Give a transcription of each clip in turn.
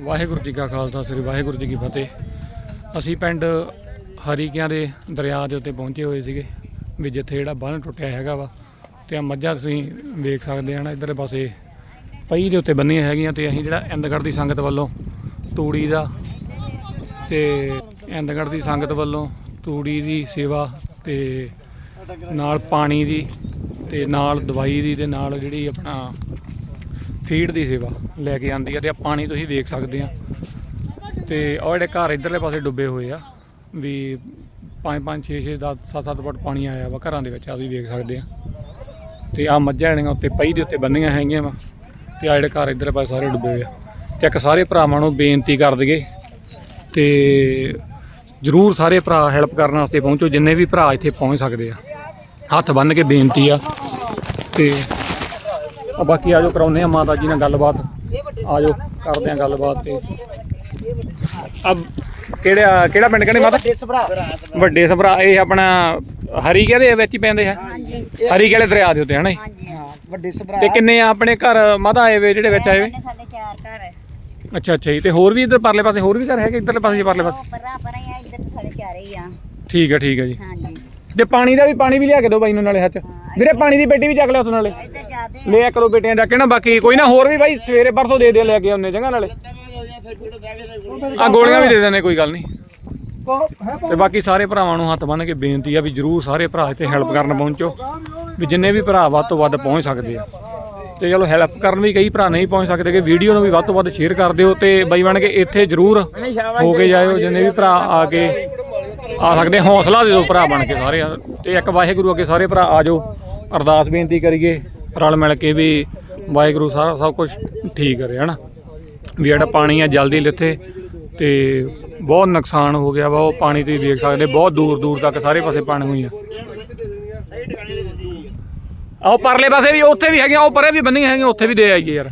ਵਾਹਿਗੁਰੂ ਜੀ ਕਾ ਖਾਲਸਾ, ਸ੍ਰੀ ਵਾਹਿਗੁਰੂ ਜੀ ਕੀ ਫਤਿਹ। ਅਸੀਂ ਪਿੰਡ ਹਰੀਕਿਆਂ ਦੇ ਦਰਿਆ ਦੇ ਉੱਤੇ ਪਹੁੰਚੇ ਹੋਏ ਸੀਗੇ, ਵੀ ਜਿੱਥੇ ਜਿਹੜਾ ਬੰਨ ਟੁੱਟਿਆ ਹੈਗਾ ਵਾ, ਤੇ ਆ ਮੱਝਾਂ ਤੁਸੀਂ ਵੇਖ ਸਕਦੇ ਆ ਨਾ, ਇਧਰਲੇ ਪਾਸੇ ਪਈ ਦੇ ਉੱਤੇ ਬੰਨੀਆਂ ਹੈਗੀਆਂ, ਤੇ ਅਸੀਂ ਜਿਹੜਾ ਇੰਦਗੜ੍ਹ ਦੀ ਸੰਗਤ ਵੱਲੋਂ ਤੂੜੀ ਦਾ ਤੇ ਇੰਦਗੜ੍ਹ ਦੀ ਸੰਗਤ ਵੱਲੋਂ ਤੂੜੀ ਦੀ ਸੇਵਾ ਤੇ ਨਾਲ ਪਾਣੀ ਦੀ ਤੇ ਨਾਲ ਦਵਾਈ ਦੀ ਤੇ ਨਾਲ ਜਿਹੜੀ ਆਪਣਾ ਫੀਡ ਦੀ ਸੇਵਾ ਲੈ ਕੇ ਆਂਦੀ ਆ ਤੇ ਆ ਪਾਣੀ ਤੁਸੀਂ ਵੇਖ ਸਕਦੇ ਆ। ਤੇ ਉਹ ਜਿਹੜੇ ਘਰ ਇਧਰਲੇ ਪਾਸੇ ਡੁੱਬੇ ਹੋਏ ਆ, ਵੀ 5 5 6 6 10 7 7 ਫੁੱਟ ਪਾਣੀ ਆਇਆ ਵਾ ਘਰਾਂ ਦੇ ਵਿੱਚ ਆ ਤੁਸੀਂ ਵੇਖ ਸਕਦੇ ਆ। ਤੇ ਆ ਮੱਝਾਂ ਜਿਹੜੀਆਂ ਉੱਤੇ ਪਈ ਦੇ ਉੱਤੇ ਬੰਨੀਆਂ ਹੈਗੀਆਂ ਵਾ, ਤੇ ਆ ਜਿਹੜੇ ਘਰ ਇਧਰਲੇ ਪਾਸੇ ਸਾਰੇ ਡੁੱਬੇ ਹੋਏ ਆ। ਤੇ ਇੱਕ ਸਾਰੇ ਭਰਾਵਾਂ ਨੂੰ ਬੇਨਤੀ ਕਰ ਦਈਏ ਤੇ ਜਰੂਰ ਸਾਰੇ ਭਰਾ ਹੈਲਪ ਕਰਨ ਵਾਸਤੇ ਪਹੁੰਚੋ, ਜਿੰਨੇ ਵੀ ਭਰਾ ਇੱਥੇ ਪਹੁੰਚ ਸਕਦੇ ਆ। ਹੱਥ ਬੰਨ ਕੇ ਬੇਨਤੀ ਆ ਤੇ ਆ ਬਾਕੀ ਆਜੋ ਕਰਾਉਨੇ ਆ ਮਾਤਾ ਜੀ ਨਾਲ ਗੱਲਬਾਤ। ਆਜੋ ਕਰਦੇ ਆ ਗੱਲਬਾਤ ਤੇ। ਅਬ ਕਿਹੜਾ ਕਿਹੜਾ ਪਿੰਡ ਕਹਿੰਦੇ ਮਾਤਾ? ਵੱਡੇ ਸਭਰਾ। ਇਹ ਆਪਣਾ ਹਰੀ ਦੇ ਵਿੱਚ ਹੀ ਪੈਂਦੇ ਆ? ਹਾਂਜੀ। ਹਰੀ ਦੇ ਦਰਿਆ ਦੇ ਉੱਤੇ ਹਨਾ? ਹਾਂਜੀ। ਹਾਂ ਵੱਡੇ ਸਭਰਾ। ਤੇ ਕਿੰਨੇ ਆ ਆਪਣੇ ਘਰ? ਮਾਤਾ ਆਏ ਵੇ ਜਿਹੜੇ ਵਿੱਚ ਆਏ ਵੇ? ਇਹਨੇ ਸਾਡੇ ਚਾਰ ਘਰ ਹੈ। ਅੱਛਾ ਅੱਛਾ ਜੀ ਤੇ ਹੋਰ ਵੀ ਇਧਰ ਪਰਲੇ ਪਾਸੇ ਹੋਰ ਵੀ ਘਰ ਹੈਗੇ ਇਧਰਲੇ ਪਾਸੇ ਜੀ ਪਰਲੇ ਪਾਸੇ? ਪਰਾਂ ਪਰਾਂ ਹੀ ਆ ਇੱਧਰ ਤਾਂ ਸਾਡੇ ਚਾਰੇ ਹੀ ਆ। ਠੀਕ ਹੈ ਠੀਕ ਹੈ ਜੀ। ਹਾਂਜੀ। ਤੇ ਪਾਣੀ ਦਾ ਵੀ ਪਾਣੀ ਵੀ ਲਿਆ ਕੇ ਦਿਓ ਬਾਈ ਨੂੰ ਨਾਲੇ ਹੱਥ ਵੀਰੇ ਪਾਣੀ ਦੀ ਪੇਟੀ ਵੀ ਚੱਕ ਲਿਆ ਉੱਥੋਂ ਨਾਲੇ। ਇੱਧਰ ਲਿਆ ਕਰੋ ਬੇਟੀਆਂ ਜਾ ਕੇ ਨਾ, ਬਾਕੀ ਕੋਈ ਨਾ, ਹੋਰ ਵੀ ਬਾਈ ਸਵੇਰੇ ਪਰਸੋਂ ਦੇ ਦੇ ਲੈ ਕੇ ਆਉਨੇ ਚੰਗਾ ਨਾਲੇ। ਆ ਗੋਲੀਆਂ ਵੀ ਦੇ ਦੇਣੇ ਕੋਈ ਗੱਲ ਨਹੀਂ। ਤੇ ਬਾਕੀ ਸਾਰੇ ਭਰਾਵਾਂ ਨੂੰ ਹੱਥ ਬੰਨ੍ਹ ਕੇ ਬੇਨਤੀ ਆ ਵੀ ਜਰੂਰ ਸਾਰੇ ਭਰਾ ਇੱਥੇ ਹੈਲਪ ਕਰਨ ਪਹੁੰਚੋ, ਵੀ ਜਿੰਨੇ ਵੀ ਭਰਾ ਵੱਧ ਤੋਂ ਵੱਧ ਪਹੁੰਚ ਸਕਦੇ ਆ। ਤੇ ਚਲੋ ਹੈਲਪ ਕਰਨ ਵੀ ਕਈ ਭਰਾ ਨਹੀਂ ਪਹੁੰਚ ਸਕਦੇ ਕਿ ਵੀਡੀਓ ਨੂੰ ਵੀ ਵੱਧ ਤੋਂ ਵੱਧ ਸ਼ੇਅਰ ਕਰ ਦਿਓ ਤੇ ਬਾਈ ਬਣ ਕੇ ਇੱਥੇ ਜਰੂਰ ਹੋ ਕੇ ਜਾਇਓ, ਜਿੰਨੇ ਵੀ ਭਰਾ ਆ ਕੇ ਆ ਸਕਦੇ, ਹੌਸਲਾ ਦੇ ਦਿਓ ਭਰਾ ਬਣ ਕੇ ਸਾਰੇ। ਤੇ ਇੱਕ ਵਾਹਿਗੁਰੂ ਅੱਗੇ ਸਾਰੇ ਭਰਾ ਆ ਜਾਓ। ਅਰਦਾਸ ਬੇਨਤੀ ਕਰੀਏ। ਰਲ ਮਿਲ ਕੇ ਵੀ ਵਾਹਿਗੁਰੂ ਸਾਰਾ ਸਭ ਕੁਝ ਠੀਕ ਕਰੇ, ਹਨਾ? ਵੀ ਜਿਹੜਾ ਪਾਣੀ ਆ ਜਲਦੀ ਲਿੱਥੇ ਤੇ ਬਹੁਤ ਨੁਕਸਾਨ ਹੋ ਗਿਆ ਵਾ, ਉਹ ਪਾਣੀ ਤੁਸੀਂ ਦੇਖ ਸਕਦੇ, ਬਹੁਤ ਦੂਰ ਦੂਰ ਤੱਕ ਸਾਰੇ ਪਾਸੇ ਪਾਣੀ ਹੋਈ ਆ। ਆਹ ਪਰਲੇ ਪਾਸੇ ਵੀ ਉੱਥੇ ਵੀ ਹੈਗੀਆਂ ਉਹ ਪਰੇ ਵੀ ਬੰਨੀਆਂ ਹੈਗੀਆਂ ਉੱਥੇ ਵੀ ਦੇ ਆਈਏ ਯਾਰ।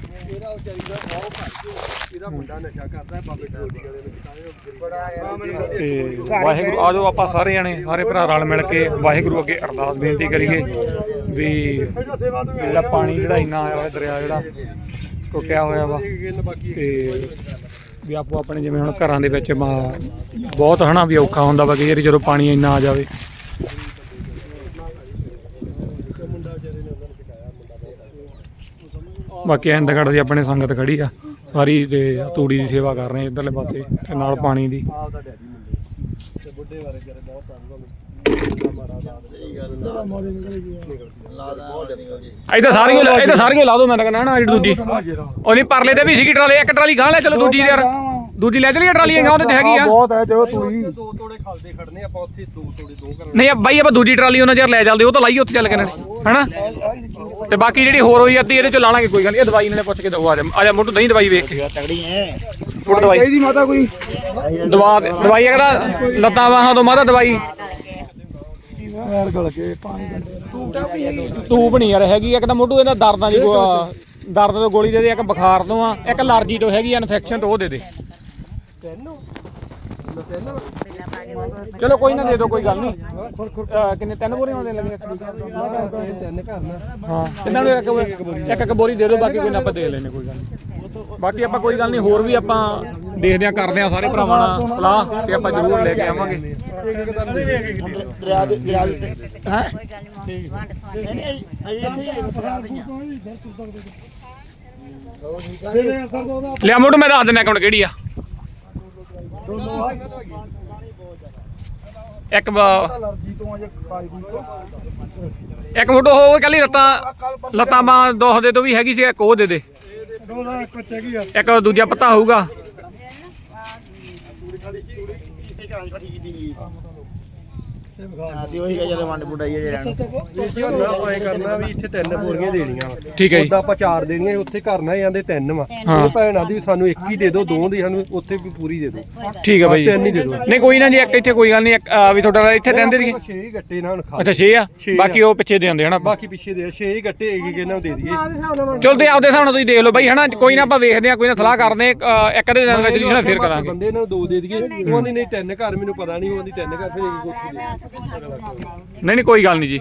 ਤੇ ਵਾਹਿਗੁਰੂ ਆਜੋ ਆਪਾਂ ਸਾਰੇ ਜਣੇ, ਸਾਰੇ ਭਰਾ ਰਲ ਮਿਲ ਕੇ ਵਾਹਿਗੁਰੂ ਅੱਗੇ ਅਰਦਾਸ ਬੇਨਤੀ ਕਰੀਏ। ਵੀ ਜਿਹੜਾ ਪਾਣੀ ਜਿਹੜਾ ਇੰਨਾ ਆਇਆ ਹੋਇਆ ਦਰਿਆ ਜਿਹੜਾ ਟੁੱਟਿਆ ਹੋਇਆ ਵਾ। ਤੇ ਵੀ ਆਪੋ ਆਪਣੇ ਜਿਵੇਂ ਹੁਣ ਘਰਾਂ ਦੇ ਵਿੱਚ ਮਾ- ਬਹੁਤ ਹਨਾ ਵੀ ਔਖਾ ਹੁੰਦਾ ਵਾ ਕਈ ਜਦੋਂ ਪਾਣੀ ਇੰਨਾ ਆ ਜਾਵੇ। ਬਾਕੀ ਇੰਦਗੜ ਦੀ ਆਪਣੇ ਸੰਗਤ ਖੜੀ ਆ ਸਾਰੀ ਤੇ ਤੂੜੀ ਦੀ ਸੇਵਾ ਕਰ ਰਹੇ ਇਧਰਲੇ ਪਾਸੇ ਨਾਲ ਪਾਣੀ ਦੀ। ਇਹਦਾ ਸਾਰੀਆਂ ਲਾ- ਇਹਦਾ ਸਾਰੀਆਂ ਲਾ ਦੋ ਮੈਂ ਤਾਂ ਕਹਿੰਦਾ ਨਾ ਜਿਹੜੀ ਦੂਜੀ। ਉਹ ਨਹੀਂ ਪਰਲੇ ਤੇ ਵੀ ਸੀਗੀ ਟਰਾਲੀ ਇੱਕ ਟਰਾਲੀ ਗਾਂ ਲੈ ਚਲੋ ਦੂਜੀ ਯਾਰ। ਦੂਜੀ ਲੈ ਚਲੀਏ ਟਰਾਲੀ ਗਾਂ ਉਹਦੇ ਤੇ ਹੈਗੀ ਆ। ਬਹੁਤ ਹੈ ਜੋ ਤੂੜੀ ਦੋ ਤੋੜੇ ਖਲਦੇ ਖੜਨੇ ਆਪਾਂ ਉੱਥੇ ਦੋ ਤੋੜੇ ਦੋ ਕਰ ਨਹੀਂ ਆ ਬਾਈ ਆਪਾਂ ਦੂਜੀ ਟਰਾਲੀ ਉਹਨਾਂ ਚਿਰ ਲੈ ਚੱਲਦੇ ਉਹ ਤਾਂ ਲਾਈ ਉੱਥੇ ਚੱਲ ਕੇ ਨਾਲੇ ਹਨਾ? ਤੇ ਬਾਕੀ ਜਿਹੜੀ ਹੋਰ ਹੋਈ ਅੱਧੀ ਇਹਦੇ ਚ ਲਾ ਲਾਂਗੇ ਕੋਈ ਗੱਲ ਨਹੀਂ। ਇਹ ਦਵਾਈ ਨਾਲੇ ਪੁੱਛ ਕੇ ਦੋ ਆ ਜਾ ਆ ਜਾ ਮੁੱਢ ਨਹੀਂ ਦਵਾਈ ਵੇਖ। ਕੇ ਤਗੜੀ ਮੁੱਢ ਦਵਾਈ। ਇਹਦੀ ਮਾਤਾ ਕੋਈ? ਦਵਾ ਦਵਾਈ ਕਹਿੰਦਾ ਲੱਤਾਂ ਬਾਹਾਂ ਤੋਂ ਮਾਤਾ ਦਵਾਈ। ਯਾਰ ਗਲ ਕੇ ਪਾਣੀ ਤੂਬ ਨਹੀਂ ਯਾਰ ਹੈਗੀ ਇੱਕ ਤਾਂ ਮੋਢੂ ਇਹਦਾ ਦਰਦਾਂ ਦੀ ਗੋ- ਦਰਦ ਤੋਂ ਗੋਲੀ ਦੇ ਦੇ ਇੱਕ ਬੁਖਾਰ ਤੋਂ ਆ ਇੱਕ ਅਲਰਜੀ ਤੋਂ ਹੈਗੀ ਇਨਫੈਕਸ਼ਨ ਤੋਂ ਉਹ ਦੇ ਦੇ। ਚਲੋ ਕੋਈ ਨਾ ਦੇ ਦਿਓ, ਕੋਈ ਗੱਲ ਨਹੀਂ। ਅਹ ਕਿੰਨੇ, ਤਿੰਨ ਬੋਰੀਆਂ ਆਉਂਦੇ ਲੱਗੇ ਤਿੰਨ ਘਰ ਨਾ ਹਾਂ ਇਹਨਾਂ ਨੂੰ ਇੱਕ ਇੱਕ ਇੱਕ ਬੋਰੀ ਦੇ ਦਿਓ, ਬਾਕੀ ਕੋਈ ਨਾ ਆਪਾਂ ਦੇ ਲੈਨੇ ਕੋਈ ਗੱਲ ਨਹੀਂ। ਬਾਕੀ ਆਪਾਂ ਕੋਈ ਗੱਲ ਨਹੀਂ, ਹੋਰ ਵੀ ਆਪਾਂ ਦੇਖਦੇ ਆ ਕਰਦੇ ਆ ਸਾਰੇ ਭਰਾਵਾਂ ਨਾਲ ਸਲਾਹ, ਤੇ ਆਪਾਂ ਜ਼ਰੂਰ ਲੈ ਕੇ ਆਵਾਂਗੇ। ਦਰਿਆ ਦੇ ਦਰਿਆ ਦੇ ਹੈ ਕੋਈ ਗੱਲ ਨਹੀਂ ਵੰਡ ਸਵੰਡ ਲਿਆ ਮੋਟੂ, ਮੈਂ ਦੱਸ ਦਿੰਦਾ ਕੌਣ ਕਿਹੜੀ ਆ। ਇੱਕ ਬ- ਅਲਰਜੀ ਤੋਂ ਅਜੇ ਕਾਈ ਕੋਈ ਇੱਕ ਮੋਟੂ ਹੋ ਕੱਲੀ ਲੱਤਾਂ ਲੱਤਾਂ ਬਾਂਹ ਦੋਹ ਦੇ ਤੋਂ ਵੀ ਹੈਗੀ ਸੀ, ਇੱਕ ਉਹ ਦੇ ਦੇ। ਦੋਦਾ ਇੱਕ ਚੰਗੀ ਆ ਇੱਕ ਦੂਜਾ ਪੱਤਾ ਹੋਊਗਾ। ਤੇ ਉਹੀ ਜਦੋਂ ਵੰਡ ਬੁੱਢਾਈ ਜੇ ਰਹਿਣ ਐ ਕਰਨਾ ਵੀ ਇੱਥੇ ਤਿੰਨ ਬੋਰੀਆਂ ਦੇਣੀਆਂ ਵਾ। ਠੀਕ ਹੈ ਜੀ। ਉਹਦਾ ਆਪਾਂ ਚਾਰ ਦੇਣੀਆਂ ਉੱਥੇ ਕਰਨਾ ਜਾਂਦੇ ਤਿੰਨ ਵਾ। ਹਾਂ। ਇਹ ਭੈਣ ਆਦੀ ਸਾਨੂੰ ਇੱਕ ਹੀ ਦੇ ਦਿਓ ਦੋ ਦੀ ਸਾਨੂੰ ਉੱਥੇ ਵੀ ਪੂਰੀ ਦੇ ਦਿਓ। ਠੀਕ ਹੈ ਬਾਈ। ਤਿੰਨ ਹੀ ਦੇ ਦਿਓ। ਨਹੀਂ ਕੋਈ ਨਾ ਜੀ ਇੱਕ ਇੱਥੇ ਕੋਈ ਗੱਲ ਨਹੀਂ ਇੱਕ ਆ ਵੀ ਤੁਹਾਡਾ ਇੱਥੇ ਦਿੰਦੇ ਦੀ ਆਪਾਂ ਛੇ ਹੀ ਗੱਟੇ ਨਾਲ ਖਾ ਅੱਛਾ 6 ਆ? ਛੇ ਆ। ਬਾਕੀ ਉਹ ਪਿੱਛੇ ਦੇ ਆਂਦੇ ਹਨਾ। ਆਪਾਂ। ਬਾਕੀ ਪਿੱਛੇ ਦੇ ਛੇ ਹੀ ਗੱਟੇ ਇੱਕ ਇੱਕ ਇਹਨਾਂ ਨੂੰ ਦੇ ਦਈਏ। ਚਲੋ ਤੇ ਆਪਦੇ ਹਿਸਾਬ ਨਾਲ ਤੁਸੀਂ ਦੇਖ ਲਓ ਬਾਈ ਹਨਾ ਕੋਈ ਨਾ ਆਪਾਂ ਵੇਖਦੇ ਆ ਕੋਈ ਨਾ ਸਲਾਹ ਕਰਦੇ ਆ ਇੱਕ ਅੱਧੇ ਦਿਨ ਵਿੱਚ ਜੀ ਨਾ ਫੇਰ ਕਰਾਂਗੇ। ਬੰਦੇ ਨੂੰ ਦੋ ਦੇ ਦਈਏ। ਉਹਦੀ ਨਹੀਂ ਤਿੰਨ ਘਰ ਮੈਨੂੰ ਪਤਾ ਨਹੀਂ ਉਹਦੀ ਤਿੰਨ ਘਰ ਫਿਰ ਇੱਕ ਉੱਥੇ ਦੇ ਨਹੀਂ ਨਹੀਂ ਕੋਈ ਗੱਲ ਨਹੀਂ ਜੀ।